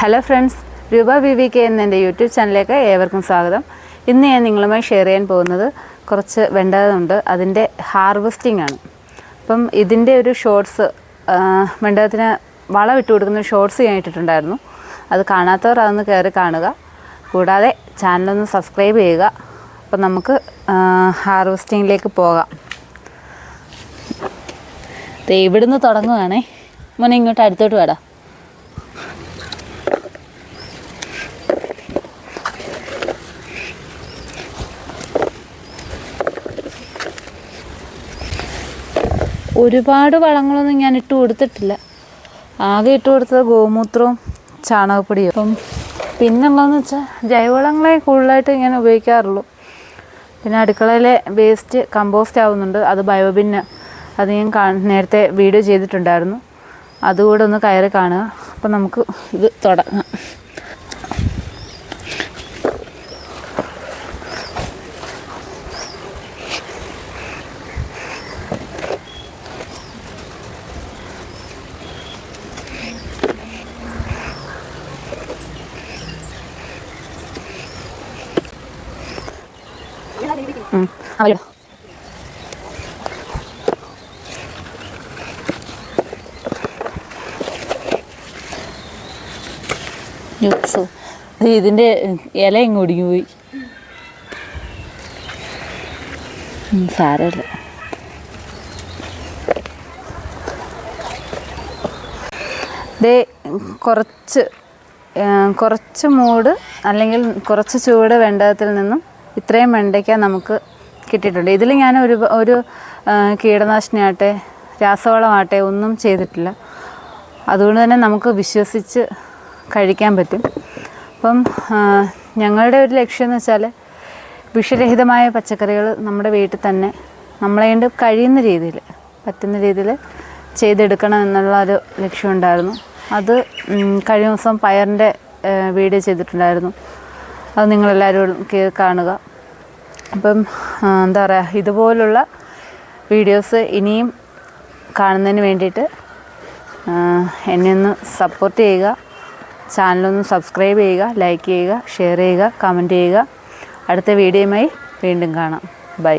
Hello friends Rupa V V K എന്ന എന്റെ YouTube ചാനലിലേക്ക് ഏവർക്കും സ്വാഗതം. ഇന്ന് ഞാൻ നിങ്ങളുമായി ഷെയർ ചെയ്യാൻ പോകുന്നത് കുറച്ച് വെണ്ടകമുണ്ട് അതിന്റെ ഹാർവെസ്റ്റിംഗ് ആണ്. അപ്പം ഇതിന്റെ ഒരു ഷോർട്സ് വെണ്ടകത്തിന് വളം ഇട്ട് കൊടുക്കുന്ന ഷോർട്സ് ഞാൻ ഇട്ടിട്ടുണ്ടായിരുന്നു. അത് കാണാത്തവർ അതൊന്ന് കയറി കാണുക. കൂടാതെ ചാനലൊന്ന് സബ്സ്ക്രൈബ് ചെയ്യുക. അപ്പം നമുക്ക് ഹാർവെസ്റ്റിങ്ങിലേക്ക് പോകാം. ഇവിടുന്ന് തുടങ്ങുവാണേ. മോനെ ഇങ്ങോട്ട് അടുത്തോട്ട് വേടാ. ഒരുപാട് വളങ്ങളൊന്നും ഞാൻ ഇട്ട് കൊടുത്തിട്ടില്ല. ആകെ ഇട്ട് കൊടുത്തത് ഗോമൂത്രവും ചാണകപ്പൊടിയും. അപ്പം പിന്നുള്ളതെന്ന് വെച്ചാൽ ജൈവവളങ്ങളെ കൂടുതലായിട്ട് ഞാൻ ഉപയോഗിക്കാറുള്ളൂ. പിന്നെ അടുക്കളയിലെ വേസ്റ്റ് കമ്പോസ്റ്റ് ആവുന്നുണ്ട്. അത് ബയോബിന്ന് അത് ഞാൻ നേരത്തെ വീഡിയോ ചെയ്തിട്ടുണ്ടായിരുന്നു. അതുകൂടെ ഒന്ന് കയറി കാണുക. അപ്പം നമുക്ക് ഇത് തുടങ്ങാം ഉം. ദേ ഇതിന്റെ ഇല ഇങ്ങ് പോയി. സാരല്ല ദേ കുറച്ച് കുറച്ച് മൂട് അല്ലെങ്കിൽ കുറച്ച് ചൂട് വെണ്ടകത്തിൽ നിന്നും ഇത്രയും വെണ്ടയ്ക്ക നമുക്ക് കിട്ടിയിട്ടുണ്ട്. ഇതിൽ ഞാൻ ഒരു ഒരു കീടനാശിനിയാട്ടെ രാസവളമാട്ടെ ഒന്നും ചെയ്തിട്ടില്ല. അതുകൊണ്ട് തന്നെ നമുക്ക് വിശ്വസിച്ച് കഴിക്കാൻ പറ്റും. അപ്പം ഞങ്ങളുടെ ഒരു ലക്ഷ്യം എന്ന് വെച്ചാൽ വിഷരഹിതമായ പച്ചക്കറികൾ നമ്മുടെ വീട്ടിൽ തന്നെ നമ്മളെ കൊണ്ട് കഴിയുന്ന രീതിയിൽ പറ്റുന്ന രീതിയിൽ ചെയ്തെടുക്കണം എന്നുള്ള ഒരു ലക്ഷ്യമുണ്ടായിരുന്നു അത് കഴിഞ്ഞ ദിവസം പയറിന്റെ വീഡിയോ ചെയ്തിട്ടുണ്ടായിരുന്നു. അത് നിങ്ങളെല്ലാവരും കാണുക. അപ്പം എന്താ പറയുക ഇതുപോലുള്ള വീഡിയോസ് ഇനിയും കാണുന്നതിന് വേണ്ടിയിട്ട് എന്നെ ഒന്ന് സപ്പോർട്ട് ചെയ്യുക. ചാനലൊന്ന് സബ്സ്ക്രൈബ് ചെയ്യുക ലൈക്ക് ചെയ്യുക ഷെയർ ചെയ്യുക കമന്റ് ചെയ്യുക. അടുത്ത വീഡിയോയുമായി വീണ്ടും കാണാം. ബൈ